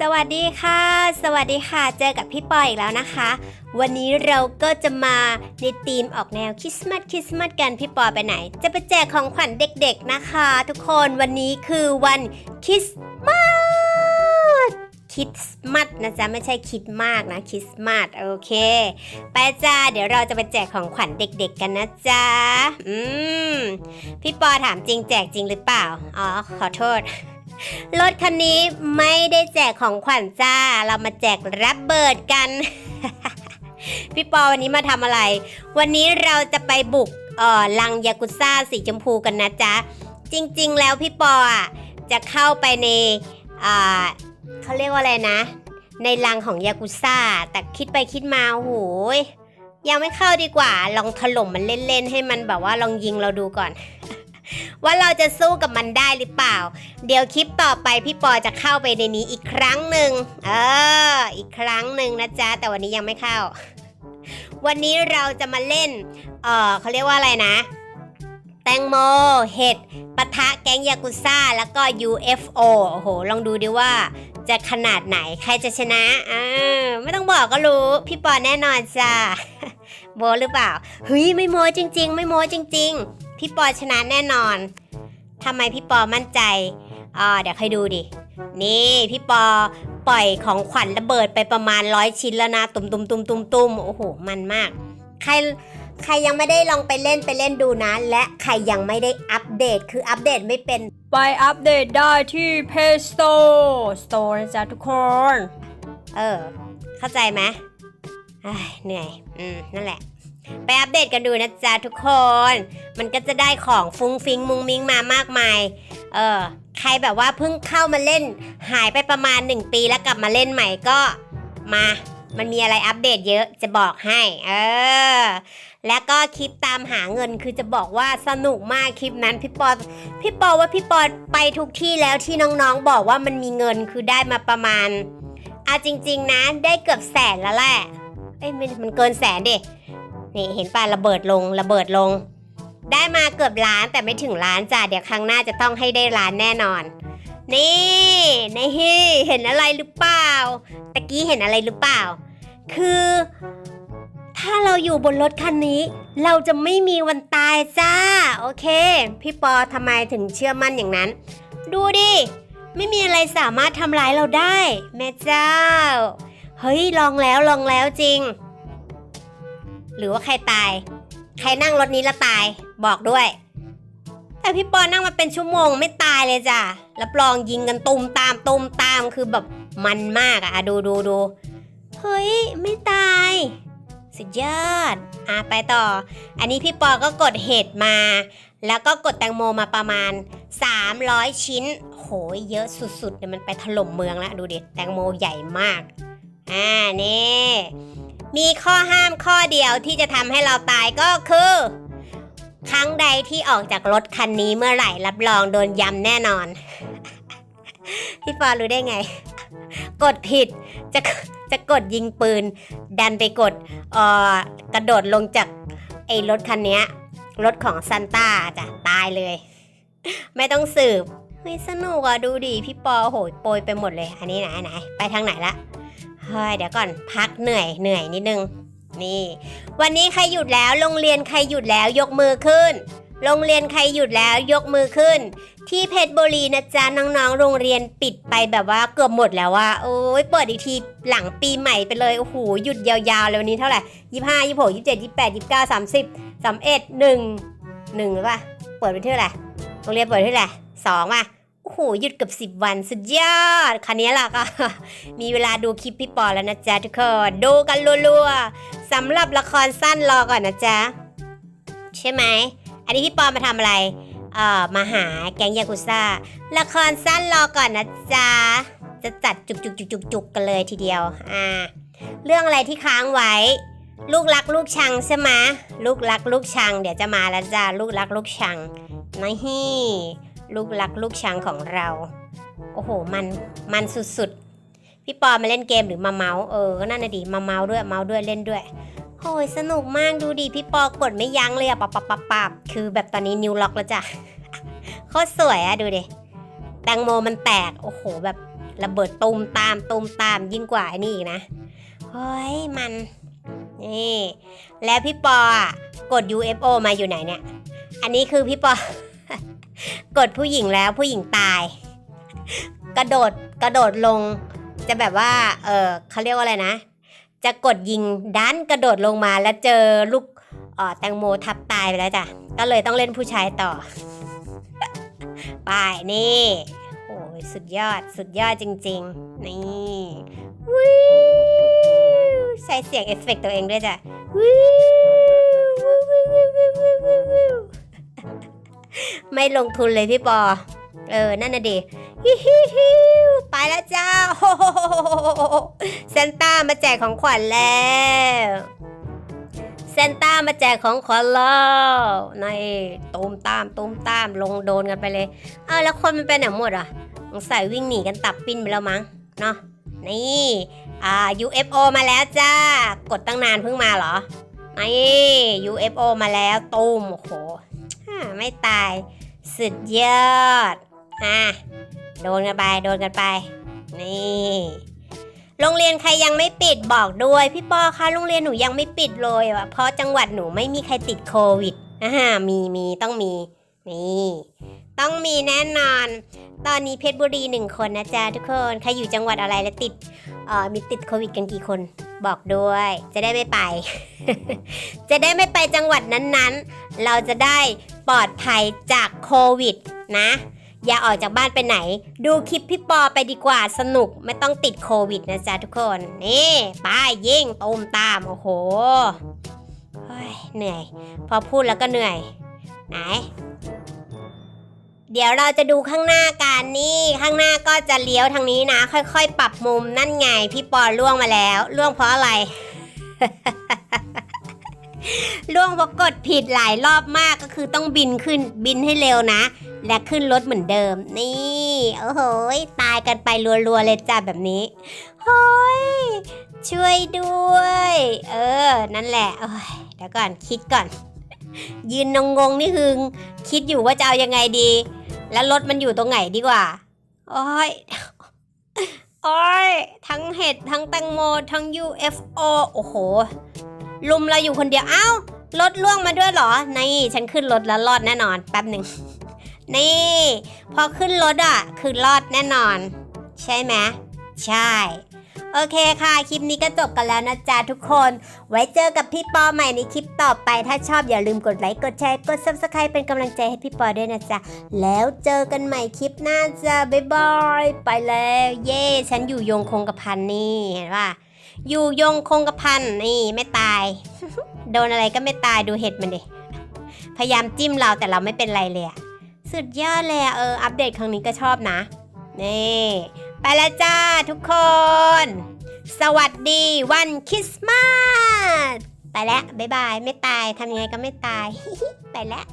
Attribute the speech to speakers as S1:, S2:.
S1: สวัสดีค่ะ สวัสดีค่ะ เจอกับพี่ปอยอีกแล้วนะคะ วันนี้เราก็จะมาในธีมออกแนวคริสต์มาสคริสต์มาสกันพี่ปอไปไหน จะไปแจกของขวัญเด็กๆนะคะ ทุกคนวันนี้คือวันคริสต์มาสคริสต์มาสนะจ๊ะไม่ใช่คิดมากนะคริสต์มาสโอเค ไปจ้าเดี๋ยวเราจะไปแจกของขวัญเด็ก ๆ กันนะจ๊ะอืมพี่ปอถามจริงแจกจริงหรือเปล่าอ๋อขอโทษ รถคันนี้ไม่ได้แจกของขวัญจ้า เรามาแจกรับเบิดกัน พี่ปอวันนี้มาทำอะไร วันนี้เราจะไปบุกเอ่อลังยากุซ่าสีชมพูกันนะจ๊ะ จริงๆ แล้วพี่ปออะจะเข้าไปในอ่าเขาเรียกว่าอะไรนะ ในลังของยากุซ่า แต่คิดไปคิดมาโอ้โหยยังไม่เข้าดีกว่า ลองถล่มมันเล่นๆ ให้มันแบบว่าลองยิงเราดูก่อน ว่าเราจะสู้กับมันได้หรือเปล่า เดี๋ยวคลิปต่อไปพี่ปอจะเข้าไปในนี้อีกครั้งหนึ่งเออ อีกครั้งหนึ่งนะจ๊ะ แต่วันนี้ยังไม่เข้า วันนี้เราจะมาเล่น เออเขาเรียกว่าอะไรนะ แตงโม เห็ดปะทะแก๊งยากุซ่า แล้วก็ UFO โอ้โห ลองดูดิว่าจะขนาดไหนใครจะชนะอ่าไม่ต้องบอกก็รู้ พี่ปอแน่นอนจ้าโบหรือเปล่าเฮ้ยไม่โมจริง ๆ ไม่โมจริง ๆ พี่ปอชนะแน่นอนทำไมพี่ปอมั่นใจอ่าเดี๋ยวใครดูดิ นี่พี่ปอปล่อยของขวัญระเบิดไปประมาณร้อยชิ้นแล้วนะ ตุมตุมตุมตุมตุมโอ้โห มันมาก ใครใครยังไม่ได้ลองไปเล่นไปเล่นดูนะ และใครยังไม่ได้อัปเดตคืออัปเดตไม่เป็น
S2: ไปอัปเดตได้ที่ Play Store Store นะจ๊ะทุกคน
S1: เออ เข้าใจไหมเอ้ยเหนื่อย อืม นั่นแหละ ไปอัปเดตกันดูนะจ๊ะทุกคน มันก็จะได้ของฟุ้งฟิงมุงมิงมามากมาย เออใครแบบว่าเพิ่งเข้ามาเล่นหายไปประมาณ 1 ปีแล้วกลับมาเล่นใหม่ก็มา มันมีอะไรอัปเดตเยอะจะบอกให้ เออ แล้วก็คลิปตามหาเงินคือจะบอกว่าสนุกมากคลิปนั้นพี่ปอพี่ปอว่าพี่ปอไปทุกที่แล้วที่น้องๆบอกว่ามันมีเงินคือได้มาประมาณเอาจริง ๆ นะได้เกือบแสนแล้วแหละเอ้ยมันมันเกินแสนดินี่เห็นป่ะระเบิดลงระเบิดลง ได้มาเกือบล้านแต่ไม่ถึงล้านจ้ะเดี๋ยวครั้งหน้าจะต้องให้ได้ล้านแน่นอน นี่นี่เห็นอะไรหรือเปล่าตะกี้เห็นอะไรหรือเปล่า คือ ถ้าเราอยู่บนรถคันนี้ เราจะไม่มีวันตายจ้า โอเค พี่ปอทำไมถึงเชื่อมั่นอย่างนั้น ดูดิ ไม่มีอะไรสามารถทำร้ายเราได้ แม่เจ้า เฮ้ยลองแล้วลองแล้วจริง หรือว่าใครตาย ใครนั่งรถนี้แล้วตาย บอกด้วย แต่พี่ปอนั่งมาเป็นชั่วโมงไม่ตายเลยจ้ะรับรองยิงกันตุมตามตุมตามคือแบบมันมากอะอะดูดูดูเฮ้ย ไม่ตาย สุดยอด อะไปต่อ อันนี้พี่ปอก็กดเห็ดมา แล้วก็กดแตงโมมาประมาณ 300 ชิ้น โหยเยอะสุดๆเนี่ยมันไปถล่มเมืองแล้ว ดูดิ แตงโมใหญ่มาก อ่า นี่ มีข้อห้ามข้อเดียวที่จะทำให้เราตายก็คือ ครั้งใดที่ออกจากรถคันนี้เมื่อไหร่รับรองโดนยำแน่นอน พี่ปอรู้ได้ไง กดผิดจะจะกดยิงปืน ดันไปกดเอ่อกระโดดลงจากไอ้รถคันนี้รถของซันต้าจ้ะตายเลย ไม่ต้องสืบเฮ้ยสนุกอะดูดิพี่ปอโหยโปรยไปหมดเลย อันนี้ไหนไหนไปทางไหนละ เฮ้ยเดี๋ยวก่อนพักเหนื่อยเหนื่อยนิดนึง นี่ วันนี้ใครหยุดแล้ว โรงเรียนใครหยุดแล้วยกมือขึ้น โรงเรียนใครหยุดแล้วยกมือขึ้น ที่เพชรบุรีนะจ๊ะน้องๆ โรงเรียนปิดไปแบบว่าเกือบหมดแล้วว่าโอ้ยเปิดอีกทีหลังปีใหม่ไปเลยโอ้โหหยุดยาวๆเลยวันนี้เท่าไหร่ยี่ห้ายี่หกยี่เจ็ดยี่แปดยี่เก้าสามสิบสามเอ็ดหนึ่งหนึ่งหรือเปล่าเปิดไปเท่าไหร่โรงเรียนเปิดเท่าไหร่สองอะ โอ้โหหยุดเกับสิบวันสุดยอดคันนี้ล่ะก็มีเวลาดูคลิปพี่ปอแล้วนะจ๊ะทุกคนดูกันรัวๆสำหรับละครสั้นรอก่อนนะจ๊ะ ใช่ไหม อันนี้พี่ปอมาทำอะไร เอ่อ มาหาแก๊งยากุซ่า ละครสั้นรอก่อนนะจ๊ะ จะจัดจุกจุกจุกจุกจุกกันเลยทีเดียว อ่า เรื่องอะไรที่ค้างไว้ ลูกรักลูกชังใช่ไหมลูกรักลูกชัง เดี๋ยวจะมาแล้วจ้าลูกรักลูกชังนี่ ลูกรักลูกชังของเรา โอ้โห มัน มันสุดๆ พี่ปอมาเล่นเกมหรือมาเมาส์ เออ ก็นั่นน่ะดิมาเมาส์ด้วย เมาส์ด้วย เล่นด้วยโอ้ยสนุกมาก ดูดิ พี่ปอกดไม่ยั้งเลยอะปับปับปับปับคือแบบตอนนี้นิวล็อกแล้วจ้ะโคตรสวยอะดูดิ แตงโมมันแตก โอ้โห แบบระเบิดตูมตามตูมตามยิ่งกว่าไอ้นี่อีกนะ เฮ้ย มัน นี่ แล้วพี่ปออะกด UFO มาอยู่ไหนเนี่ย อันนี้คือพี่ปอ กดผู้หญิงแล้วผู้หญิงตาย กระโดดกระโดดลง จะแบบว่า เออเขาเรียกว่าอะไรนะ จะกดยิงดันกระโดดลงมาแล้วเจอลูกเออแตงโมทับตายไปแล้วจ้ะ ก็เลยต้องเล่นผู้ชายต่อ ไปนี่โอ้ยสุดยอดสุดยอดจริง ๆ นี่วิวใส่เสียงเอฟเฟกต์ตัวเองด้วยจ้ะวิววิววิววิววิววิววิว ไม่ลงทุนเลยพี่ปอ เออ นั่นน่ะดิฮิฮิฮิวไปแล้วจ้าโอ้โหเซนต้ามาแจกของขวัญแล้วเซนต้ามาแจกของขวัญแล้วในตูมตามตูมตามลงโดนกันไปเลย เออแล้วคนมันไปไหนหมดอะสงสัยวิ่งหนีกันตับปิ้นไปแล้วมั้งเนาะนี่อ่า UFO มาแล้วจ้า กดตั้งนานเพิ่งมาเหรอนี่ UFO มาแล้วตูมโอ้โห ไม่ตาย สุดยอด อะ โดนกันไป โดนกันไป นี่ โรงเรียนใครยังไม่ปิดบอกด้วย พี่ปอคะโรงเรียนหนูยังไม่ปิดเลยว่ะ เพราะจังหวัดหนูไม่มีใครติดโควิด อ่า มีมีต้องมี นี่ ต้องมีแน่นอน ตอนนี้เพชรบุรีหนึ่งคนนะจ๊ะทุกคน ใครอยู่จังหวัดอะไรและติดเอ่อมีติดโควิดกันกี่คนบอกด้วย จะได้ไม่ไป จะได้ไม่ไปจังหวัดนั้นๆ เราจะได้ ปลอดภัยจากโควิดนะ อย่าออกจากบ้านไปไหน ดูคลิปพี่ปอไปดีกว่าสนุกไม่ต้องติดโควิดนะจ๊ะทุกคน นี่ไปยิงตูมตาม โอ้โหเฮ้ยเหนื่อย พอพูดแล้วก็เหนื่อย ไหน เดี๋ยวเราจะดูข้างหน้ากันนี่ข้างหน้าก็จะเลี้ยวทางนี้นะ ค่อยๆ ปรับมุมนั่นไง พี่ปอล่วงมาแล้วล่วงเพราะอะไร ล่วงเพราะกดผิดหลายรอบมากก็คือต้องบินขึ้นบินให้เร็วนะ และขึ้นรถเหมือนเดิม นี่โอ้โหตายกันไปรัวๆเลยจ้าแบบนี้เฮ้ยช่วยด้วย เออ นั่นแหละเดี๋ยวก่อนคิดก่อน ยืนงงๆนี่คือคิดอยู่ว่าจะเอายังไงดี แล้วรถมันอยู่ตรงไหนดีกว่าโอ้ยโอ้ยทั้งเห็ดทั้งแตงโมทั้ง UFO โอ้โห ลุมเราอยู่คนเดียวเอ้ารถล่วงมาด้วยเหรอ นี่ ฉันขึ้นรถแล้วรอดแน่นอนแป๊บหนึ่ง นี่ พอขึ้นรถอะ คือรอดแน่นอน ใช่ไหมใช่ โอเคค่ะ คลิปนี้ก็จบกันแล้วนะจ๊ะทุกคน ไว้เจอกับพี่ปอใหม่ในคลิปต่อไป ถ้าชอบอย่าลืมกดไลค์ กดแชร์ กด subscribe เป็นกำลังใจให้พี่ปอด้วยนะจ๊ะ แล้วเจอกันใหม่คลิปหน้าจ้ะบ๊ายบาย ไปแล้ว เย่ฉันอยู่ยงคงกระพันนี่เห็นป่ะ อยู่ยงคงกระพันนี่ไม่ตาย โดนอะไรก็ไม่ตายดูเห็ดมันดิพยายามจิ้มเราแต่เราไม่เป็นไรเลยอะสุดยอดเลยอะเอออัปเดตครั้งนี้ก็ชอบนะนี่ไปแล้วจ้าทุกคน สวัสดีวันคริสต์มาสไปแล้วบ๊ายบาย ไม่ตายทำยังไงก็ไม่ตาย ไปแล้ว